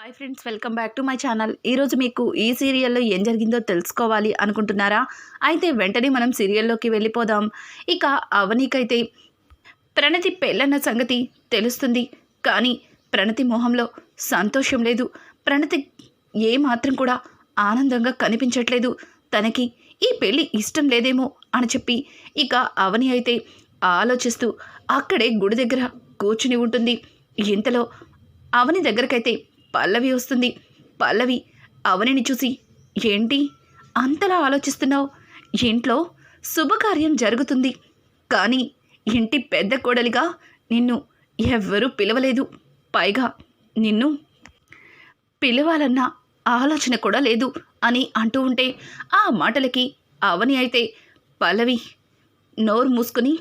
Hi friends welcome back to my channel. ఈరోజు మీకు ఈ సీరియల్లో ఏం జరిగిందో తెలుసుకోవాలి అనుకుంటున్నారా? అయితే వెంటనే మనం సీరియల్లోకి వెళ్ళిపోదాం. ఇక అవనీకైతే ప్రణతి పెళ్ళన్న సంగతి తెలుస్తుంది. కానీ ప్రణతి మొహంలో సంతోషం లేదు. ప్రణతి ఏ మాత్రం కూడా ఆనందంగా కనిపించట్లేదు. తనకి ఈ పెళ్ళి ఇష్టం లేదేమో అని చెప్పి ఇక అవని అయితే ఆలోచిస్తూ అక్కడే గుడి దగ్గర కూర్చుని ఉంటుంది. ఇంతలో అవని దగ్గరకైతే పల్లవి వస్తుంది. పల్లవి అవనిని చూసి ఏంటి? అంతలా ఆలోచిస్తున్నావు? ఇంట్లో శుభకార్యం జరుగుతుంది. కానీ ఇంటి పెద్ద కోడలిగా నిన్ను ఎవ్వరూ పిలవలేదు. పైగా నిన్ను పిలవాలన్న ఆలోచన కూడా లేదు అని అంటూ ఉంటే ఆ మాటలకి అవని అయితే పల్లవి నోరు మూసుకుని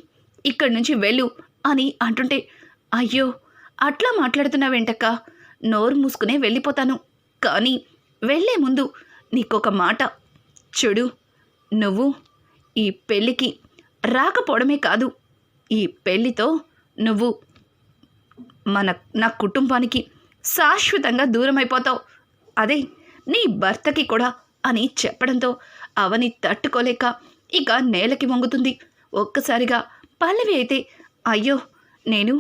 ఇక్కడి నుంచి వెళ్ళు అని అంటుంటే అయ్యో అట్లా మాట్లాడుతున్నావేంటక్క? నోరు మూసుకునే వెళ్ళిపోతాను. కానీ వెళ్ళే ముందు నీకొక మాట. చెడు నువ్వు ఈ పెళ్ళికి రాకపోవడమే కాదు ఈ పెళ్ళితో నువ్వు మన నా కుటుంబానికి శాశ్వతంగా దూరం అయిపోతావు అదే నీ భర్తకి కూడా అని చెప్పడంతో అవని తట్టుకోలేక ఇక నేలకి వంగుతుంది. ఒక్కసారిగా పల్లవి అయితే అయ్యో నేను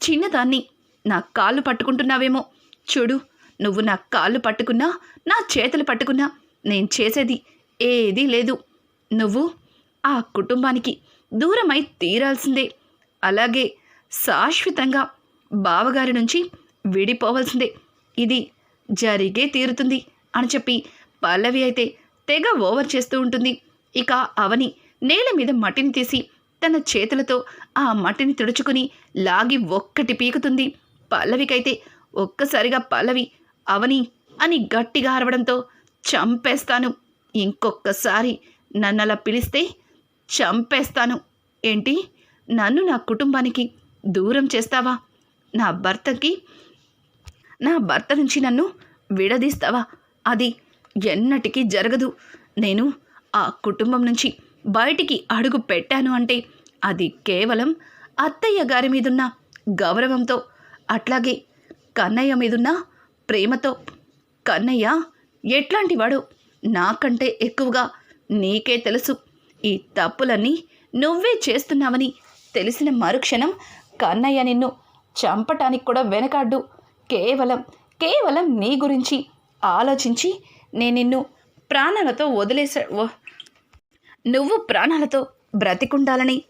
చిన్నదాన్ని నా కాళ్ళు పట్టుకుంటున్నావేమో. చూడు నువ్వు నా కాళ్ళు పట్టుకున్నా నా చేతులు పట్టుకున్నా నేను చేసేది ఏదీ లేదు. నువ్వు ఆ కుటుంబానికి దూరమై తీరాల్సిందే. అలాగే శాశ్వతంగా బావగారి నుంచి విడిపోవాల్సిందే. ఇది జరిగే తీరుతుంది అని చెప్పి పల్లవి అయితే తెగ ఓవర్ చేస్తూ ఉంటుంది. ఇక అవని నేల మీద మట్టిని తీసి తన చేతులతో ఆ మట్టిని తుడుచుకుని లాగి ఒక్కటి పీకుతుంది. పల్లవికైతే ఒక్కసారిగా పల్లవి అవని అని గట్టిగా అరవడంతో చంపేస్తాను. ఇంకొక్కసారి నన్ను అలా పిలిస్తే చంపేస్తాను. ఏంటి? నన్ను నా కుటుంబానికి దూరం చేస్తావా? నా భర్తకి నా భర్త నుంచి నన్ను విడదీస్తావా? అది ఎన్నటికీ జరగదు. నేను ఆ కుటుంబం నుంచి బయటికి అడుగు పెట్టాను అంటే అది కేవలం అత్తయ్య గారి మీదున్న గౌరవంతో అట్లాగే కన్నయ్య మీదున్న ప్రేమతో కన్నయ్య ఎట్లాంటివాడు? నాకంటే ఎక్కువగా నీకే తెలుసు. ఈ తప్పులన్నీ నువ్వే చేస్తున్నావని తెలిసిన మరుక్షణం కన్నయ్య నిన్ను చంపటానికి కూడా వెనకాడ్డు. కేవలం కేవలం నీ గురించి ఆలోచించి నేను నిన్ను ప్రాణాలతో వదిలేసా వ- నువ్వు ప్రాణాలతో బ్రతికుండాలని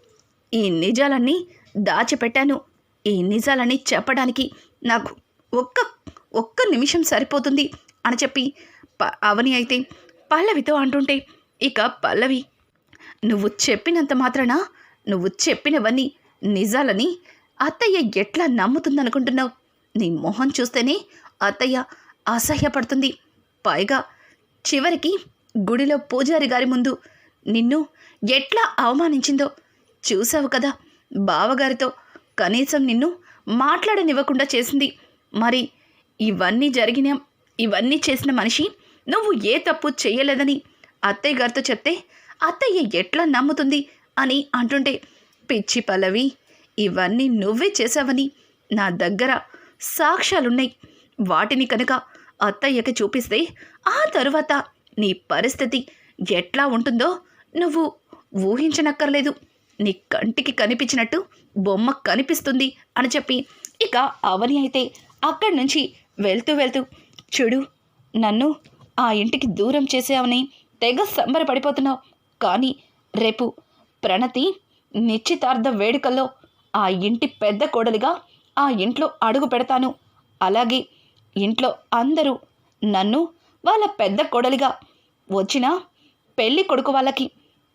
ఈ నిజాలన్నీ దాచిపెట్టాను. ఈ నిజాలని చెప్పడానికి నాకు ఒక్క ఒక్క నిమిషం సరిపోతుంది అని చెప్పి ప అవని అయితే పల్లవితో అంటుంటే ఇక పల్లవి నువ్వు చెప్పినంత మాత్రాన? నువ్వు చెప్పినవన్నీ నిజాలని అత్తయ్య ఎట్లా నమ్ముతుందనుకుంటున్నావు? నీ మొహం చూస్తేనే అత్తయ్య అసహ్యపడుతుంది. పైగా చివరికి గుడిలో పూజారి గారి ముందు నిన్ను ఎట్లా అవమానించిందో చూసావు కదా బావగారితో కనీసం నిన్ను మాట్లాడనివ్వకుండా చేసింది. మరి ఇవన్నీ జరిగిన ఇవన్నీ చేసిన మనిషి నువ్వు ఏ తప్పు చేయలేదని అత్తయ్య గారితో చెప్తే అత్తయ్య ఎట్లా నమ్ముతుంది అని అంటుంటే పిచ్చి పల్లవి ఇవన్నీ నువ్వే చేశావని నా దగ్గర సాక్ష్యాలున్నాయి. వాటిని కనుక అత్తయ్యకి చూపిస్తే ఆ తరువాత నీ పరిస్థితి ఎట్లా ఉంటుందో నువ్వు ఊహించనక్కర్లేదు. నీ కంటికి కనిపించినట్టు బొమ్మ కనిపిస్తుంది అని చెప్పి ఇక అవని అయితే అక్కడి నుంచి వెళ్తూ వెళ్తూ చూడు నన్ను ఆ ఇంటికి దూరం చేసావని తెగ సంబరపడిపోతున్నావు. కానీ రేపు ప్రణతి నిశ్చితార్థ వేడుకల్లో ఆ ఇంటి పెద్ద కోడలిగా ఆ ఇంట్లో అడుగు పెడతాను. అలాగే ఇంట్లో అందరూ నన్ను వాళ్ళ పెద్ద కోడలిగా వచ్చిన పెళ్ళి కొడుకు వాళ్ళకి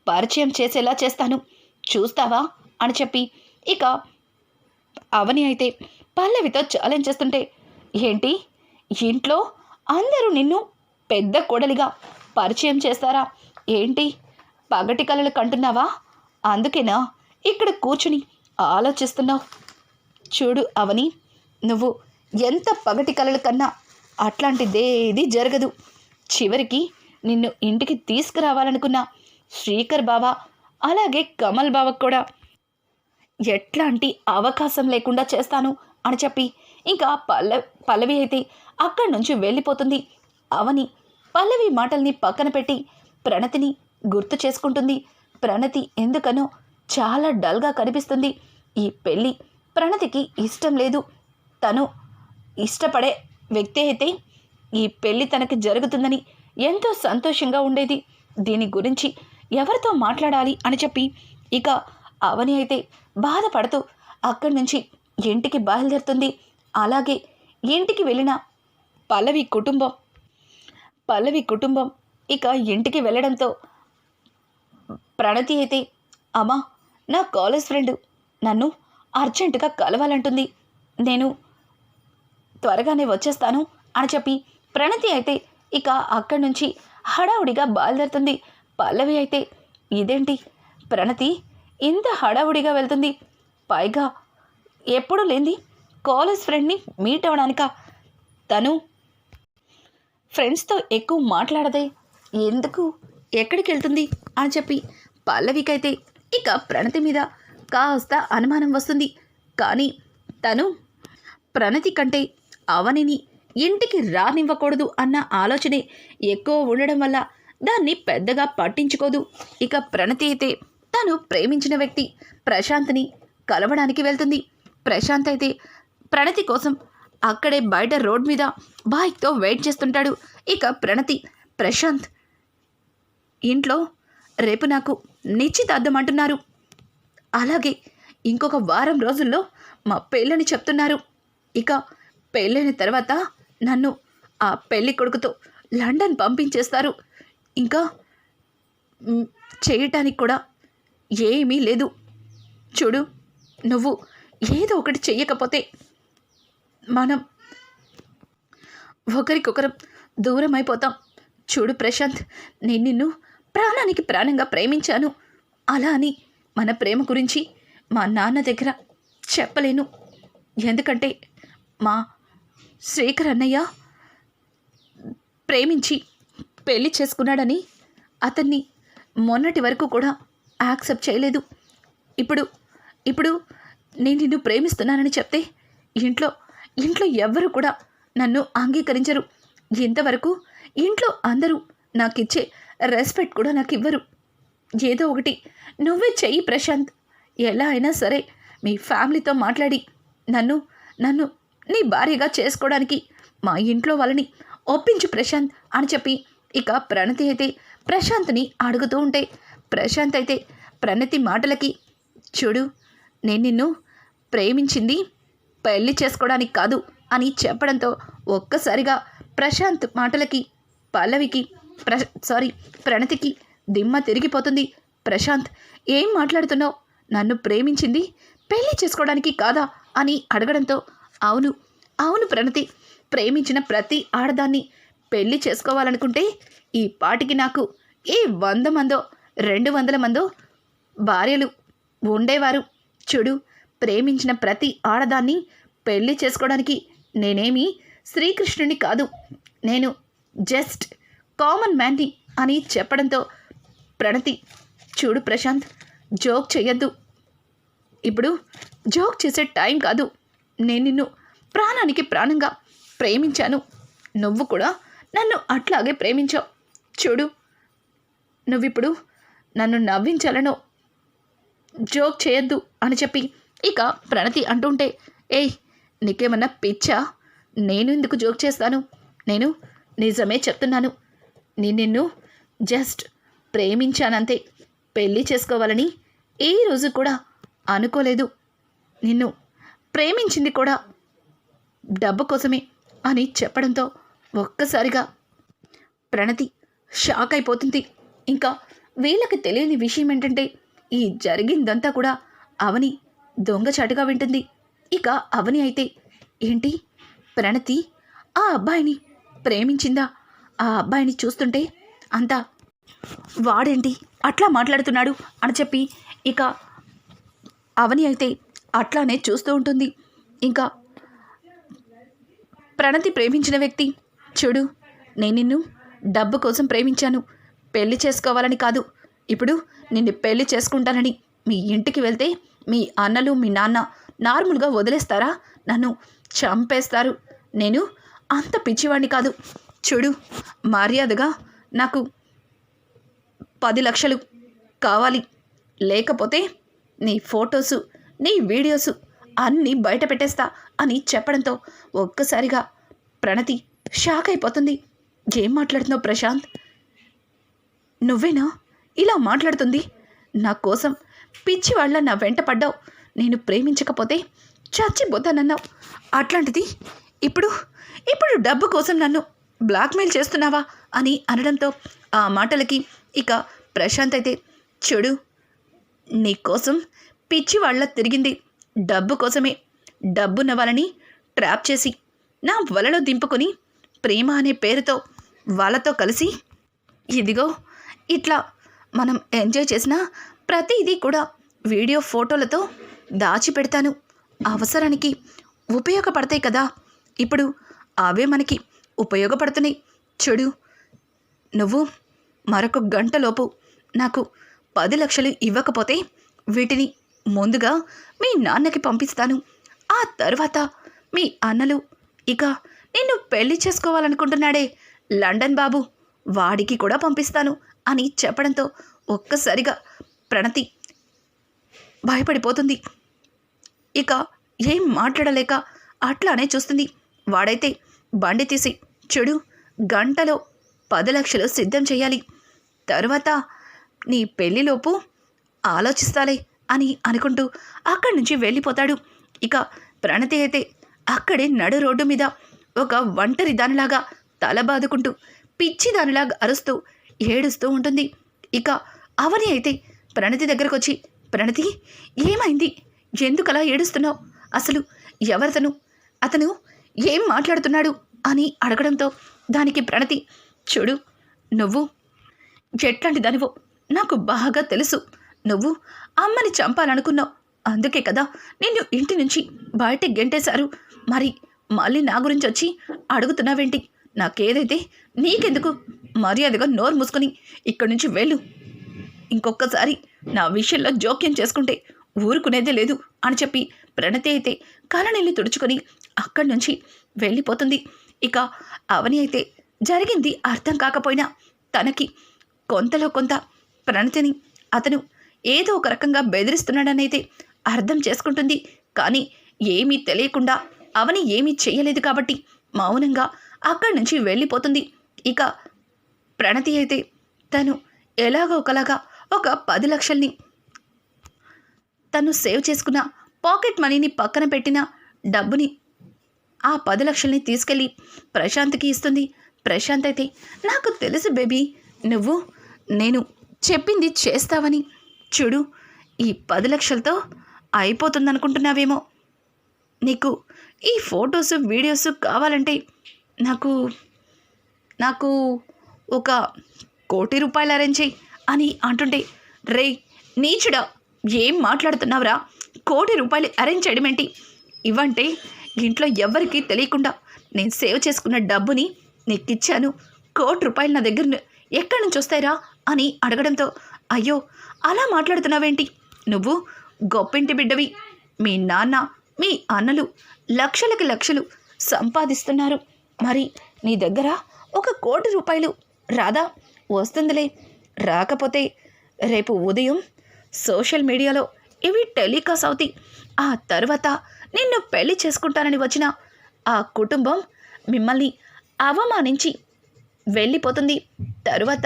పరిచయం చేసేలా చేస్తాను. చూస్తావా? అని చెప్పి ఇక అవని అయితే పల్లవితో ఛాలెంజ్ చేస్తుంటే ఏంటి? ఇంట్లో అందరూ నిన్ను పెద్ద కోడలిగా పరిచయం చేస్తారా? ఏంటి? పగటి కలలు కంటున్నావా? అందుకేనా ఇక్కడ కూర్చుని ఆలోచిస్తున్నావు? చూడు అవని నువ్వు ఎంత పగటి కళలు కన్నా అట్లాంటిదేది జరగదు. చివరికి నిన్ను ఇంటికి తీసుకురావాలనుకున్న శ్రీకర్ బావ అలాగే కమల్ బాబా కూడా. ఎట్లాంటి అవకాశం లేకుండా చేస్తాను అని చెప్పి ఇంకా పల్ల పల్లవి అయితే అక్కడి నుంచి వెళ్ళిపోతుంది. అవని పల్లవి మాటల్ని పక్కన పెట్టి ప్రణతిని గుర్తు చేసుకుంటుంది. ప్రణతి ఎందుకనో చాలా డల్గా కనిపిస్తుంది. ఈ పెళ్ళి ప్రణతికి ఇష్టం లేదు. తను ఇష్టపడే వ్యక్తి అయితే ఈ పెళ్ళి తనకి జరుగుతుందని ఎంతో సంతోషంగా ఉండేది. దీని గురించి ఎవరితో మాట్లాడాలి అని చెప్పి ఇక అవని అయితే బాధపడుతూ అక్కడి నుంచి ఇంటికి బయలుదేరుతుంది. అలాగే ఇంటికి వెళ్ళిన పల్లవి కుటుంబం. పల్లవి కుటుంబం ఇక ఇంటికి వెళ్ళడంతో ప్రణతి అయితే అమ్మా నా కాలేజ్ ఫ్రెండ్ నన్ను అర్జెంటుగా కలవాలంటుంది. నేను త్వరగానే వచ్చేస్తాను అని చెప్పి ప్రణతి అయితే ఇక అక్కడి నుంచి హడావుడిగా బయలుదేరుతుంది. పల్లవి అయితే ఇదేంటి? ప్రణతి ఇంత హడావుడిగా వెళ్తుంది. పైగా ఎప్పుడు లేని కాలేజ్ ఫ్రెండ్ని మీట్ అవ్వడానిక? తను? ఫ్రెండ్స్తో ఎక్కువ మాట్లాడదే. ఎందుకు? ఎక్కడికి వెళ్తుంది? అని చెప్పి పల్లవికైతే ఇక ప్రణతి మీద కాస్త అనుమానం వస్తుంది. కానీ తను ప్రణతి కంటే అవనిని ఇంటికి రానివ్వకూడదు అన్న ఆలోచనే ఎక్కువ ఉండడం వల్ల దాన్ని పెద్దగా పట్టించుకోదు. ఇక ప్రణతి అయితే తను ప్రేమించిన వ్యక్తి ప్రశాంత్ని కలవడానికి వెళ్తుంది. ప్రశాంత్ అయితే ప్రణతి కోసం అక్కడే బయట రోడ్ మీద బైక్తో వెయిట్ చేస్తుంటాడు. ఇక ప్రణతి ప్రశాంత్ ఇంట్లో రేపు నాకు నిశ్చితార్థం అంటున్నారు. అలాగే ఇంకొక వారం రోజుల్లో మా పెళ్ళని చెప్తున్నారు. ఇక పెళ్ళైన తర్వాత నన్ను ఆ పెళ్ళి కొడుకుతో లండన్ పంపించేస్తారు. ఇంకా చేయటానికి కూడా ఏమీ లేదు. చూడు నువ్వు ఏదో ఒకటి చెయ్యకపోతే మనం ఒకరికొకరం దూరం అయిపోతాం చూడు ప్రశాంత్ నేను నిన్ను ప్రాణానికి ప్రాణంగా ప్రేమించాను. అలా అని మన ప్రేమ గురించి మా నాన్న దగ్గర చెప్పలేను. ఎందుకంటే మా శ్రీకర్ అన్నయ్య ప్రేమించి పెళ్ళి చేసుకున్నాడని అతన్ని మొన్నటి వరకు కూడా యాక్సెప్ట్ చేయలేదు. ఇప్పుడు ఇప్పుడు నేను నిన్ను ప్రేమిస్తున్నానని చెప్తే ఇంట్లో ఇంట్లో ఎవ్వరు కూడా నన్ను అంగీకరించరు. ఇంతవరకు ఇంట్లో అందరూ నాకు ఇచ్చే రెస్పెక్ట్ కూడా నాకు ఇవ్వరు ఏదో ఒకటి నువ్వే చెయ్యి ప్రశాంత్. ఎలా అయినా సరే మీ ఫ్యామిలీతో మాట్లాడి నన్ను నన్ను నీ భార్యగా చేసుకోవడానికి మా ఇంట్లో వాళ్ళని ఒప్పించు ప్రశాంత్ అని చెప్పి ఇక ప్రణతి అయితే ప్రశాంత్ని అడుగుతూ ఉంటే ప్రశాంత్ అయితే ప్రణతి మాటలకి చూడు నేను నిన్ను ప్రేమించింది. పెళ్ళి చేసుకోవడానికి కాదు అని చెప్పడంతో ఒక్కసారిగా ప్రశాంత్ మాటలకి పల్లవికి ప్ర సారీ ప్రణతికి దిమ్మ తిరిగిపోతుంది. ప్రశాంత్ ఏం మాట్లాడుతున్నావు? నన్ను ప్రేమించింది? పెళ్ళి చేసుకోవడానికి కాదా? అని అడగడంతో అవును అవును ప్రణతి ప్రేమించిన ప్రతి ఆడదాన్ని పెళ్ళి చేసుకోవాలనుకుంటే ఈ పాటికి నాకు ఏ వంద మందో రెండు వందల మందో భార్యలు ఉండేవారు. చూడు ప్రేమించిన ప్రతి ఆడదాన్ని పెళ్ళి చేసుకోవడానికి నేనేమి శ్రీకృష్ణుని కాదు. నేను జస్ట్ కామన్ మ్యాన్ని అని చెప్పడంతో ప్రణతి చూడు ప్రశాంత్ జోక్ చేయొద్దు ఇప్పుడు జోక్ చేసే టైం కాదు. నేను నిన్ను ప్రాణానికి ప్రాణంగా ప్రేమించాను. నువ్వు కూడా నన్ను అట్లాగే ప్రేమించావు. చూడు నువ్విప్పుడు నన్ను నవ్వించాలనో జోక్ చేయొద్దు అని చెప్పి ఇక ప్రణతి అంటుంటే ఏయ్ నీకేమన్నా పిచ్చా? నేను ఎందుకు జోక్ చేస్తాను? నేను నిజమే చెప్తున్నాను. నేను నిన్ను జస్ట్ ప్రేమించానంతే. పెళ్ళి చేసుకోవాలని ఏ రోజు కూడా అనుకోలేదు. నిన్ను ప్రేమించింది కూడా డబ్బు కోసమే అని చెప్పడంతో ఒక్కసారిగా ప్రణతి షాక్ అయిపోతుంది. ఇంకా వీళ్ళకి తెలియని విషయం ఏంటంటే ఈ జరిగిందంతా కూడా అవని దొంగచాటుగా వింటుంది. ఇక అవని అయితే ఏంటి? ప్రణతి ఆ అబ్బాయిని ప్రేమించిందా? ఆ అబ్బాయిని చూస్తుంటే అంతా వాడేంటి? అట్లా మాట్లాడుతున్నాడు అని చెప్పి ఇక అవని అయితే అట్లానే చూస్తూ ఉంటుంది. ఇంకా ప్రణతి ప్రేమించిన వ్యక్తి చూడు నేను నిన్ను డబ్బు కోసం ప్రేమించాను. పెళ్ళి చేసుకోవాలని కాదు. ఇప్పుడు నిన్ను పెళ్ళి చేసుకుంటానని మీ ఇంటికి వెళ్తే మీ అన్నలు మీ నాన్న నార్మల్గా వదిలేస్తారా? నన్ను చంపేస్తారు. నేను అంత పిచ్చివాడిని కాదు. చూడు మర్యాదగా నాకు పది లక్షలు కావాలి. లేకపోతే నీ ఫొటోసు నీ వీడియోసు అన్నీ బయట పెట్టేస్తా అని చెప్పడంతో ఒక్కసారిగా ప్రణతి షాక్ అయిపోతుంది. ఏం మాట్లాడుతున్నావు ప్రశాంత్? నువ్వేనా? ఇలా మాట్లాడుతుంది? నా కోసం పిచ్చి వాళ్ళ నా వెంట పడ్డావు. నేను ప్రేమించకపోతే చచ్చిపోతానన్నావు. అట్లాంటిది ఇప్పుడు ఇప్పుడు డబ్బు కోసం నన్ను బ్లాక్మెయిల్ చేస్తున్నావా అని అనడంతో ఆ మాటలకి ఇక ప్రశాంత్ అయితే చూడు నీకోసం పిచ్చి వాళ్ళ తిరిగింది. డబ్బు కోసమే డబ్బున్న వాళ్ళని ట్రాప్ చేసి నా వలలో దింపుకొని ప్రేమ అనే పేరుతో వాళ్ళతో కలిసి ఇదిగో ఇట్లా మనం ఎంజాయ్ చేసిన ప్రతిదీ కూడా వీడియో ఫోటోలతో దాచిపెడతాను. అవసరానికి ఉపయోగపడతాయి కదా. ఇప్పుడు అవే మనకి ఉపయోగపడుతున్నాయి. చెడు నువ్వు మరొక గంటలోపు నాకు పది లక్షలు ఇవ్వకపోతే వీటిని ముందుగా మీ నాన్నకి పంపిస్తాను. ఆ తర్వాత మీ అన్నలు ఇక నిన్ను పెళ్ళి చేసుకోవాలనుకుంటున్నాడే. లండన్ బాబు వాడికి కూడా పంపిస్తాను అని చెప్పడంతో ఒక్కసారిగా ప్రణతి భయపడిపోతుంది. ఇక ఏం మాట్లాడలేక అట్లానే చూస్తుంది. వాడైతే బండి తీసి చెడు గంటలో పది లక్షలు సిద్ధం చేయాలి తరువాత నీ పెళ్ళిలోపు ఆలోచిస్తాలే అని అనుకుంటూ అక్కడి నుంచి వెళ్ళిపోతాడు. ఇక ప్రణతి అయితే అక్కడే నడు రోడ్డు మీద ఒక ఒంటరి దానిలాగా తల బాదుకుంటూ పిచ్చి దానిలాగా అరుస్తూ ఏడుస్తూ ఉంటుంది. ఇక అవని అయితే ప్రణతి దగ్గరకు వచ్చి ప్రణతి ఏమైంది? ఎందుకలా ఏడుస్తున్నావు? అసలు ఎవరతను? అతను ఏం మాట్లాడుతున్నాడు? అని అడగడంతో దానికి ప్రణతి చూడు నువ్వు ఎట్లాంటి దానివో నాకు బాగా తెలుసు. నువ్వు అమ్మని చంపాలనుకున్నావు. అందుకే కదా నిన్ను ఇంటి నుంచి బయట గెంటేశారు. మరి మళ్ళీ నా గురించి వచ్చి అడుగుతున్నావేంటి? నాకేదైతే నీకెందుకు? మర్యాదగా నోరు మూసుకొని ఇక్కడి నుంచి వెళ్ళు. ఇంకొకసారి నా విషయంలో జోక్యం చేసుకుంటే ఊరుకునేదే లేదు అని చెప్పి ప్రణతి అయితే కళ్ళనీళ్ళు తుడుచుకొని అక్కడి నుంచి వెళ్ళిపోతుంది. ఇక అవని అయితే జరిగింది అర్థం కాకపోయినా తనకి కొంతలో కొంత ప్రణతిని అతను ఏదో ఒక రకంగా బెదిరిస్తున్నాడనైతే అర్థం చేసుకుంటుంది. కానీ ఏమీ తెలియకుండా అవని ఏమీ చేయలేదు కాబట్టి మౌనంగా అక్కడి నుంచి వెళ్ళిపోతుంది. ఇక ప్రణతి అయితే తను ఎలాగో ఒకలాగా ఒక పది లక్షల్ని. తను సేవ్ చేసుకున్న పాకెట్ మనీని పక్కన పెట్టిన డబ్బుని ఆ పది లక్షల్ని తీసుకెళ్ళి ప్రశాంత్కి ఇస్తుంది. ప్రశాంత్ అయితే నాకు తెలుసు బేబీ నువ్వు నేను చెప్పింది చేస్తావని. చూడు ఈ పది లక్షలతో అయిపోతుందనుకుంటున్నావేమో. నీకు ఈ ఫొటోస్ వీడియోస్ కావాలంటే నాకు నాకు ఒక కోటి రూపాయలు అరేంజ్ చేయి. అని అంటుంటే రే నీచుడా ఏం మాట్లాడుతున్నావురా? కోటి రూపాయలు అరేంజ్ చేయడం ఏంటి? ఇవ్వంటే ఇంట్లో ఎవరికీ తెలియకుండా నేను సేవ్ చేసుకున్న డబ్బుని నీకిచ్చాను. కోటి రూపాయలు నా దగ్గర ఎక్కడి నుంచి వస్తాయిరా? అని అడగడంతో అయ్యో అలా మాట్లాడుతున్నావేంటి? నువ్వు గొప్పింటి బిడ్డవి. మీ నాన్న మీ అన్నలు లక్షలకి లక్షలు సంపాదిస్తున్నారు. మరి నీ దగ్గర ఒక కోటి రూపాయలు రాదా? వస్తుందిలే. రాకపోతే రేపు ఉదయం సోషల్ మీడియాలో ఇవి టెలికాస్ట్ అవుతాయి. ఆ తర్వాత నిన్ను పెళ్ళి చేసుకుంటానని వచ్చిన ఆ కుటుంబం మిమ్మల్ని అవమానించి వెళ్ళిపోతుంది. తరువాత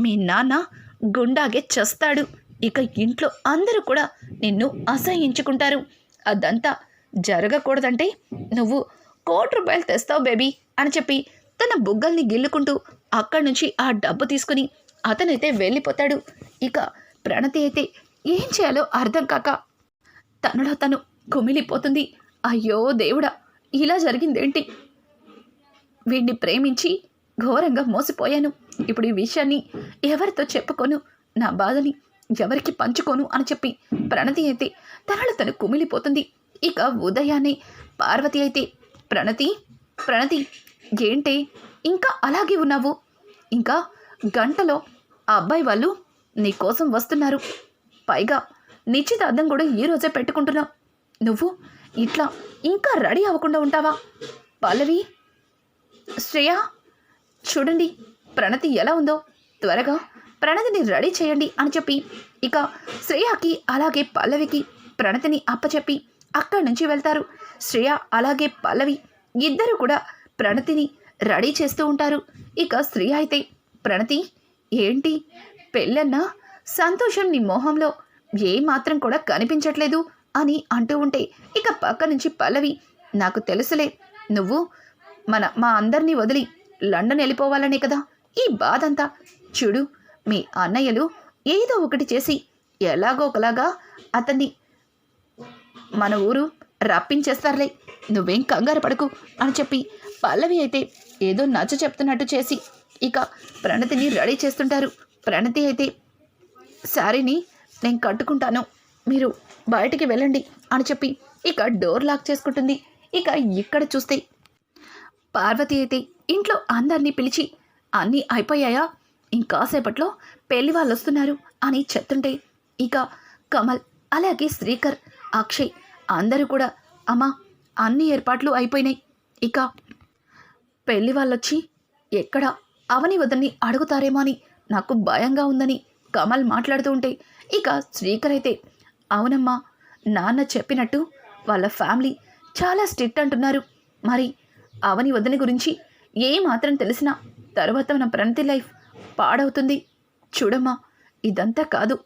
మీ నాన్న గుండాగే చస్తాడు. ఇక ఇంట్లో అందరూ కూడా నిన్ను అసహించుకుంటారు. అదంతా జరగకూడదంటే నువ్వు కోటి రూపాయలు తెస్తావు బేబీ అని చెప్పి తన బుగ్గల్ని గిల్లుకుంటూ అక్కడి నుంచి ఆ డబ్బు తీసుకుని అతనైతే వెళ్ళిపోతాడు. ఇక ప్రణతి అయితే ఏం చేయాలో అర్థం కాక తనలో తను కుమిలిపోతుంది. అయ్యో దేవుడా ఇలా జరిగిందేంటి? వీడిని ప్రేమించి ఘోరంగా మోసపోయాను. ఇప్పుడు ఈ విషయాన్ని ఎవరితో చెప్పుకోను? నా బాధని ఎవరికి పంచుకోను అని చెప్పి ప్రణతి అయితే తనలో తను కుమిలిపోతుంది. ఇక ఉదయాన్నే పార్వతి అయితే ప్రణతి ప్రణతి ఏంటే ఇంకా అలాగే ఉన్నావు? ఇంకా గంటలో ఆ అబ్బాయి వాళ్ళు నీ కోసం వస్తున్నారు. పైగా నిశ్చితార్థం కూడా ఈ రోజే పెట్టుకుంటున్నావు నువ్వు ఇట్లా ఇంకా రెడీ అవ్వకుండా ఉంటావా? పల్లవి? శ్రేయ? చూడండి ప్రణతి ఎలా ఉందో. త్వరగా ప్రణతిని రెడీ చేయండి అని చెప్పి ఇక శ్రేయకి అలాగే పల్లవికి ప్రణతిని అప్పచెప్పి అక్కడి నుంచి వెళ్తారు. శ్రేయ అలాగే పల్లవి ఇద్దరు కూడా ప్రణతిని రెడీ చేస్తూ ఉంటారు. ఇక శ్రేయ అయితే ప్రణతి ఏంటి? పెళ్ళన్నా? సంతోషం నీ మొహంలో. ఏ మాత్రం కూడా కనిపించట్లేదు అని అంటూ ఉంటే ఇక పక్క నుంచి పల్లవి నాకు తెలుసులే నువ్వు మన మా అందరినీ వదిలి లండన్ వెళ్ళిపోవాలనే కదా? ఈ బాధంతా. చూడు మీ అన్నయ్యలు ఏదో ఒకటి చేసి ఎలాగో ఒకలాగా అతన్ని మన ఊరు రప్పించేస్తారులే. నువ్వేం కంగారు పడకు అని చెప్పి పల్లవి అయితే ఏదో నచ్చ చెప్తున్నట్టు చేసి ఇక ప్రణతిని రెడీ చేస్తుంటారు. ప్రణతి అయితే శారీని నేను కట్టుకుంటాను. మీరు బయటికి వెళ్ళండి అని చెప్పి ఇక డోర్ లాక్ చేసుకుంటుంది. ఇక ఇక్కడ చూస్తే పార్వతి అయితే ఇంట్లో అందరినీ పిలిచి అన్నీ అయిపోయాయా? ఇంకాసేపట్లో పెళ్ళి వాళ్ళు వస్తున్నారు అని చెప్తుంటే ఇక కమల్ అలాగే శ్రీకర్ అక్షయ్ అందరూ కూడా అమ్మా అన్ని ఏర్పాట్లు అయిపోయినాయి. ఇక పెళ్ళి వాళ్ళొచ్చి ఎక్కడ అవని వదని అడుగుతారేమో అని నాకు భయంగా ఉందని కమల్ మాట్లాడుతూ ఉంటే ఇక శ్రీకర్ అయితే అవునమ్మా నాన్న చెప్పినట్టు వాళ్ళ ఫ్యామిలీ చాలా స్ట్రిక్ట్ అంటున్నారు. మరి అవని వదని గురించి ఏ మాత్రం తెలిసినా తర్వాత మన ప్రణతి లైఫ్ పాడవుతుంది. చూడమ్మా ఇదంతా కాదు.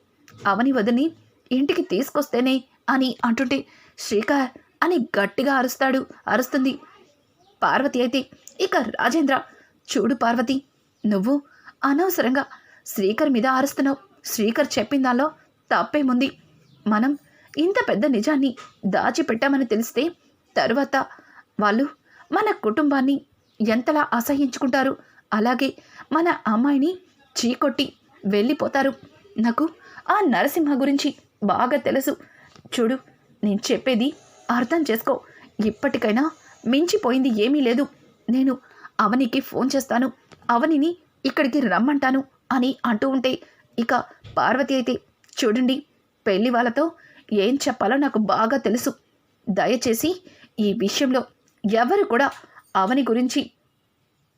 అవని వదని ఇంటికి తీసుకొస్తేనే అని అంటుంటే శ్రీకార్ అని గట్టిగా అరుస్తాడు అరుస్తుంది. పార్వతి అయితే ఇక రాజేంద్ర చూడు పార్వతి నువ్వు అనవసరంగా శ్రీకర్ మీద ఆరుస్తున్నావు శ్రీకర్ చెప్పిన దానిలో తప్పేముంది మనం ఇంత పెద్ద నిజాన్ని దాచిపెట్టామని తెలిస్తే తరువాత వాళ్ళు మన కుటుంబాన్ని ఎంతలా అసహించుకుంటారు? అలాగే మన అమ్మాయిని చీకొట్టి వెళ్ళిపోతారు. నాకు ఆ నరసింహ గురించి బాగా తెలుసు. చూడు నేను చెప్పేది అర్థం చేసుకో. ఇప్పటికైనా మించిపోయింది ఏమీ లేదు. నేను అవనికి ఫోన్ చేస్తాను. అవనిని ఇక్కడికి రమ్మంటాను అని అంటూ ఉంటే ఇక పార్వతి అయితే చూడండి పెళ్ళి వాళ్ళతో ఏం చెప్పాలో నాకు బాగా తెలుసు. దయచేసి ఈ విషయంలో ఎవరు కూడా అవని గురించి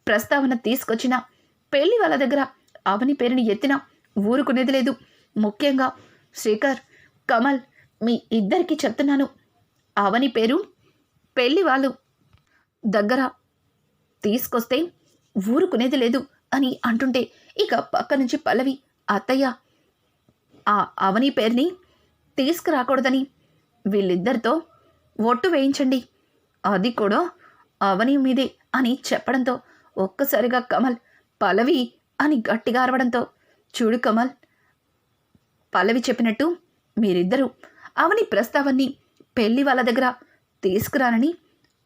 ప్రస్తావన తీసుకొచ్చిన పెళ్ళి వాళ్ళ దగ్గర అవని పేరుని ఎత్తిన ఊరుకునేది లేదు. ముఖ్యంగా శ్రీకర్ కమల్ మీ ఇద్దరికీ చెప్తున్నాను. అవని పేరు పెళ్ళి వాళ్ళు దగ్గర తీసుకొస్తే ఊరుకునేది లేదు అని అంటుంటే ఇక పక్క నుంచి పల్లవి అత్తయ్య ఆ అవని పేరుని తీసుకురాకూడదని వీళ్ళిద్దరితో ఒట్టు వేయించండి. అది కూడా అవని మీదే అని చెప్పడంతో ఒక్కసారిగా కమల్ పల్లవి అని గట్టిగా అరవడంతో చూడు కమల్ పల్లవి చెప్పినట్టు మీరిద్దరూ అవని ప్రస్తావాన్ని పెళ్ళి వాళ్ళ దగ్గర తీసుకురానని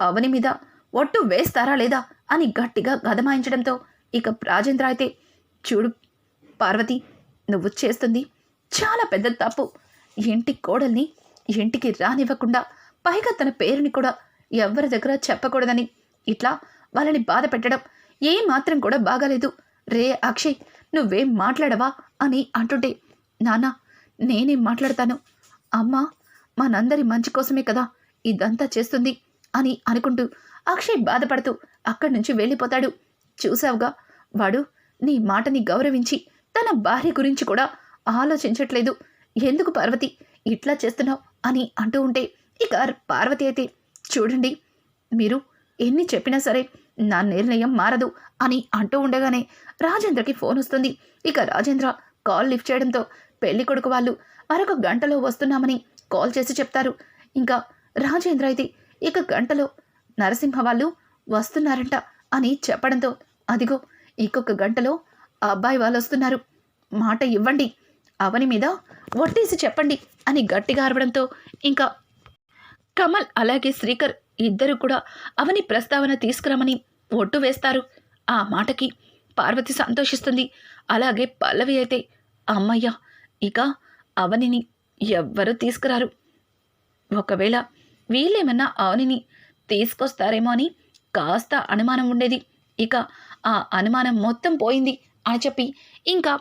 అవని మీద ఒట్టు వేస్తారా లేదా అని గట్టిగా గదమాయించడంతో ఇక రాజేంద్ర అయితే చూడు పార్వతి నువ్వు చేస్తుంది చాలా పెద్ద తప్పు. ఇంటి కోడల్ని ఇంటికి రానివ్వకుండా పైగా తన పేరుని కూడా ఎవరి దగ్గర చెప్పకూడదని ఇట్లా వాళ్ళని బాధ పెట్టడం ఏ మాత్రం కూడా బాగాలేదు. రే అక్షయ్ నువ్వేం మాట్లాడవా అని అంటుంటే నాన్న నేనేం మాట్లాడతాను? అమ్మ మనందరి మంచి కోసమే కదా ఇదంతా చేస్తుంది అని అనుకుంటూ అక్షయ్ బాధపడుతూ అక్కడి నుంచి వెళ్ళిపోతాడు. చూసావుగా వాడు నీ మాటని గౌరవించి తన భార్య గురించి కూడా ఆలోచించట్లేదు. ఎందుకు పార్వతి ఇట్లా చేస్తున్నావు అని అంటూ ఉంటే ఇక పార్వతి అయితే చూడండి మీరు ఎన్ని చెప్పినా సరే నా నిర్ణయం మారదు అని అంటూ ఉండగానే రాజేంద్రకి ఫోన్ వస్తుంది. ఇక రాజేంద్ర కాల్ లిఫ్ట్ చేయడంతో పెళ్ళి కొడుకు వాళ్ళు మరొక గంటలో వస్తున్నామని కాల్ చేసి చెప్తారు. ఇంకా రాజేంద్ర అయితే ఇక గంటలో నరసింహ వాళ్ళు వస్తున్నారంట అని చెప్పడంతో అదిగో ఇంకొక గంటలో ఆ అబ్బాయి వాళ్ళు వస్తున్నారు మాట ఇవ్వండి అవని మీద ఒట్టేసి చెప్పండి అని గట్టిగా అరవడంతో ఇంకా కమల్ అలాగే శ్రీకర్ ఇద్దరు కూడా అవని ప్రస్తావన తీసుకురమని ఒట్టు వేస్తారు. ఆ మాటకి పార్వతి సంతోషిస్తుంది. అలాగే పల్లవి అయితే అమ్మయ్య ఇక అవనిని ఎవ్వరూ తీసుకురారు. ఒకవేళ వీళ్ళేమన్నా అవనిని తీసుకొస్తారేమో అని కాస్త అనుమానం ఉండేది. ఇక ఆ అనుమానం మొత్తం పోయింది అని చెప్పి ఇంకా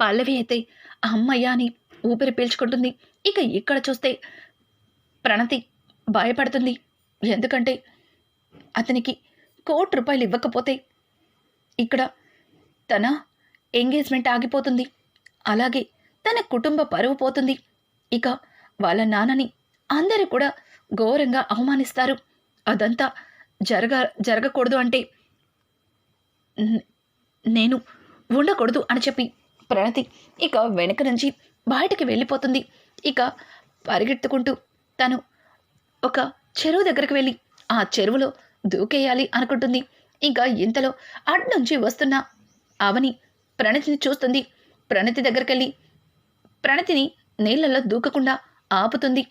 పల్లవి అయితే అమ్మయ్య అని ఊపిరి పీల్చుకుంటుంది. ఇక ఇక్కడ చూస్తే ప్రణతి భయపడుతుంది. ఎందుకంటే అతనికి కోటి రూపాయలు ఇవ్వకపోతే ఇక్కడ తన ఎంగేజ్మెంట్ ఆగిపోతుంది. అలాగే తన కుటుంబ పరువు పోతుంది. ఇక వాళ్ళ నాన్నని అందరూ కూడా ఘోరంగా అవమానిస్తారు. అదంతా జరగ జరగకూడదు అంటే నేను ఉండకూడదు అని చెప్పి ప్రణతి ఇక వెనక నుంచి బయటికి వెళ్ళిపోతుంది. ఇక పరిగెత్తుకుంటూ తను ఒక చెరువు దగ్గరికి వెళ్ళి ఆ చెరువులో దూకేయాలి అనుకుంటుంది. ఇంకా ఇంతలో అటు నుంచి వస్తున్న అవని ప్రణతిని చూస్తుంది. ప్రణతి దగ్గరికి వెళ్ళి ప్రణతిని నీళ్ళల్లో దూకకుండా ఆపుతుంది.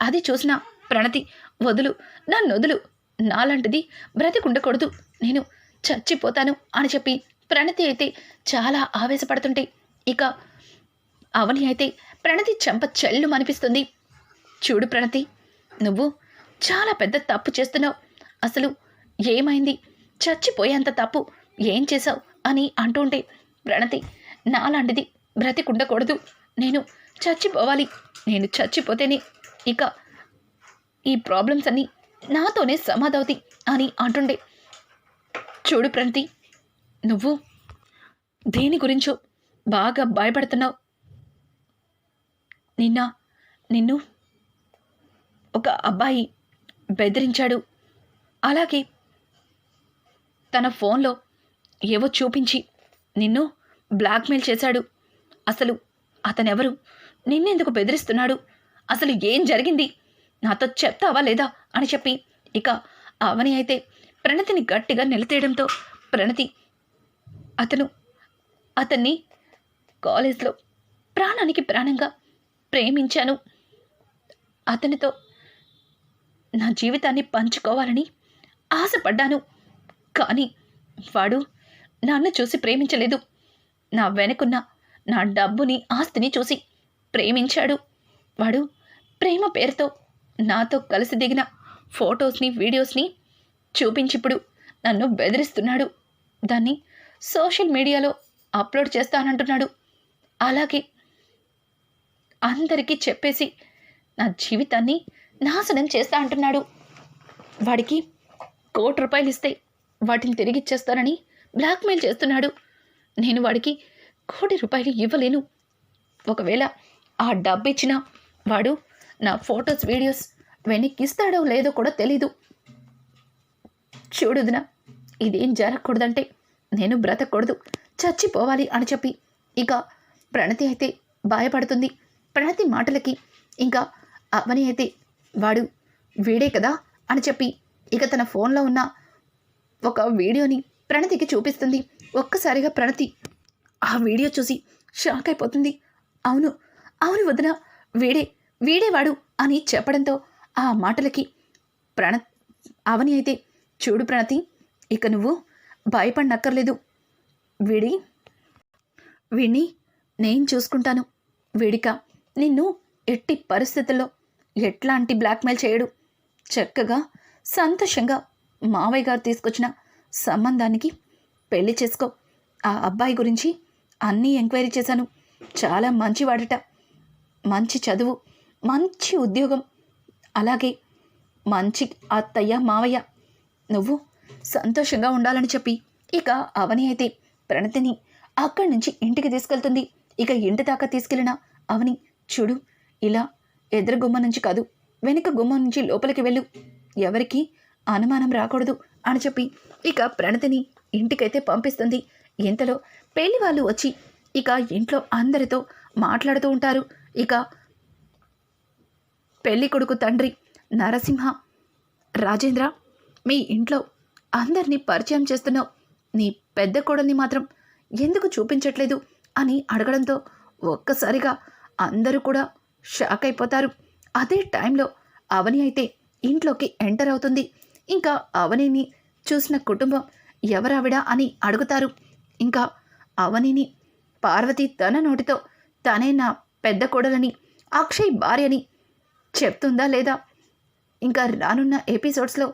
అది చూసిన ప్రణతి వదులు నన్ను వదులు నాలాంటిది బ్రతికుండకూడదు. నేను చచ్చిపోతాను అని చెప్పి ప్రణతి అయితే చాలా ఆవేశపడుతుంటే ఇక అవని అయితే ప్రణతి చెంప చెల్లు అనిపిస్తుంది చూడు ప్రణతి నువ్వు చాలా పెద్ద తప్పు చేస్తున్నావు. అసలు ఏమైంది? చచ్చిపోయేంత తప్పు ఏం చేశావు? అని అంటుంటే ప్రణతి నాలాంటిది బ్రతికుండకూడదు. నేను చచ్చిపోవాలి. నేను చచ్చిపోతేనే ఇక ఈ ప్రాబ్లమ్స్ అన్నీ నాతోనే సమాధవతి అని అంటుండే. చూడు ప్రణతి నువ్వు దేని గురించో బాగా భయపడుతున్నావు. నిన్న నిన్ను ఒక అబ్బాయి బెదిరించాడు. అలాగే తన ఫోన్లో ఏవో చూపించి నిన్ను బ్లాక్మెయిల్ చేశాడు. అసలు అతనెవరు? నిన్నెందుకు బెదిరిస్తున్నాడు? అసలు ఏం జరిగింది? నాతో చెప్తావా లేదా అని చెప్పి ఇక అవని అయితే ప్రణతిని గట్టిగా నిలతీయడంతో ప్రణతి అతను అతన్ని కాలేజ్లో ప్రాణానికి ప్రాణంగా ప్రేమించాను. అతనితో నా జీవితాన్ని పంచుకోవాలని ఆశపడ్డాను. కానీ వాడు నన్ను చూసి ప్రేమించలేదు. నా వెనుకున్న నా డబ్బుని ఆస్తిని చూసి ప్రేమించాడు. వాడు ప్రేమ పేరుతో నాతో కలిసి దిగిన ఫొటోస్ని వీడియోస్ని చూపించిప్పుడు నన్ను బెదిరిస్తున్నాడు. దాన్ని సోషల్ మీడియాలో అప్లోడ్ చేస్తానంటున్నాడు. అలాగే అందరికీ చెప్పేసి నా జీవితాన్ని నాశనం చేస్తా అంటున్నాడు. వాడికి కోటి రూపాయలు ఇస్తే వాటిని తిరిగి ఇచ్చేస్తానని బ్లాక్మెయిల్ చేస్తున్నాడు. నేను వాడికి కోటి రూపాయలు ఇవ్వలేను. ఒకవేళ ఆ డబ్బు ఇచ్చిన వాడు నా ఫొటోస్ వీడియోస్ వెనక్కి ఇస్తాడో లేదో కూడా తెలీదు. చూడుదినా ఇదేం జరగకూడదంటే నేను బ్రతకూడదు. చచ్చిపోవాలి అని చెప్పి ఇక ప్రణతి అయితే భయపడుతుంది. ప్రణతి మాటలకి ఇంకా అవని అయితే వాడు వీడే కదా అని చెప్పి ఇక తన ఫోన్లో ఉన్న ఒక వీడియోని ప్రణతికి చూపిస్తుంది. ఒక్కసారిగా ప్రణతి ఆ వీడియో చూసి షాక్ అయిపోతుంది. అవును అవును వదిన వీడే వీడేవాడు అని చెప్పడంతో ఆ మాటలకి ప్రణత్ అవని అయితే చూడు ప్రణతి ఇక నువ్వు భయపడనక్కర్లేదు. వీడి వీడిని నేను చూసుకుంటాను. వీడిక నిన్ను ఎట్టి పరిస్థితుల్లో ఎట్లాంటి బ్లాక్మెయిల్ చేయడు. చక్కగా సంతోషంగా మావయ్య గారు తీసుకొచ్చిన సంబంధానికి పెళ్ళి చేసుకో. ఆ అబ్బాయి గురించి అన్నీ ఎంక్వైరీ చేశాను. చాలా మంచివాడట. మంచి చదువు. మంచి ఉద్యోగం. అలాగే మంచి అత్తయ్య మావయ్య నువ్వు సంతోషంగా ఉండాలని చెప్పి ఇక అవని అయితే ప్రణతిని అక్కడి నుంచి ఇంటికి తీసుకెళ్తుంది. ఇక ఇంటి దాకా తీసుకెళ్ళిన అవని చూడు ఇలా ఎదురు గుమ్మ నుంచి కాదు వెనుక గుమ్మ నుంచి లోపలికి వెళ్ళు. ఎవరికి అనుమానం రాకూడదు అని చెప్పి ఇక ప్రణతిని ఇంటికైతే పంపిస్తుంది. ఇంతలో పెళ్ళి వాళ్ళు వచ్చి ఇక ఇంట్లో అందరితో మాట్లాడుతూ ఉంటారు. ఇక పెళ్ళి కొడుకు తండ్రి నరసింహ. రాజేంద్ర మీ ఇంట్లో అందరినీ పరిచయం చేస్తున్నావు. నీ పెద్ద కోడల్ని మాత్రం ఎందుకు చూపించట్లేదు అని అడగడంతో ఒక్కసారిగా అందరూ కూడా షాక్ అయిపోతారు అదే టైంలో అవని అయితే ఇంట్లోకి ఎంటర్ అవుతుంది. ఇంకా అవనిని చూసిన కుటుంబం ఎవరావిడా అని అడుగుతారు. ఇంకా అవనిని పార్వతి తన నోటితో తనే నా పెద్ద కోడలని అక్షయ్ భార్యని చెప్తుందా లేదా? ఇంకా రానున్న ఎపిసోడ్స్లో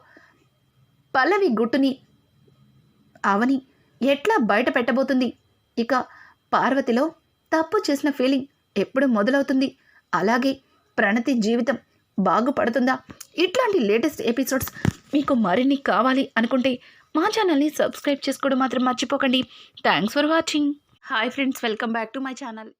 పల్లవి గుట్టుని అవని ఎట్లా బయట పెట్టబోతుంది? ఇక పార్వతిలో తప్పు చేసిన ఫీలింగ్ ఎప్పుడు మొదలవుతుంది? అలాగే ప్రణతి జీవితం బాగుపడుతుందా? ఇట్లాంటి లేటెస్ట్ ఎపిసోడ్స్ మీకు మరిన్ని కావాలి అనుకుంటే మా ఛానల్ని సబ్స్క్రైబ్ చేసుకోవడం మాత్రం మర్చిపోకండి. Thanks for watching hi friends welcome back to my channel